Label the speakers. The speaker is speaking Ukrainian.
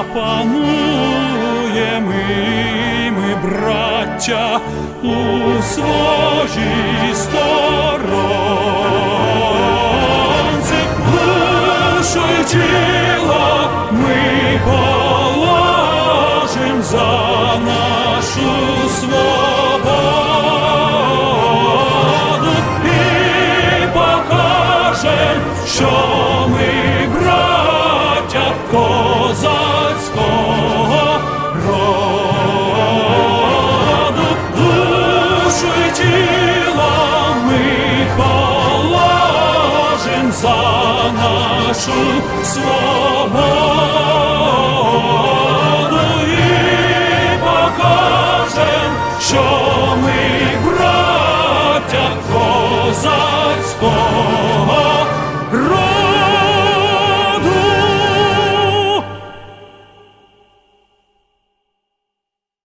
Speaker 1: запануємо ми, браття, у своїй сторонці, душу тіло ми положим за нашу свободу і покажем, що нашу свободу.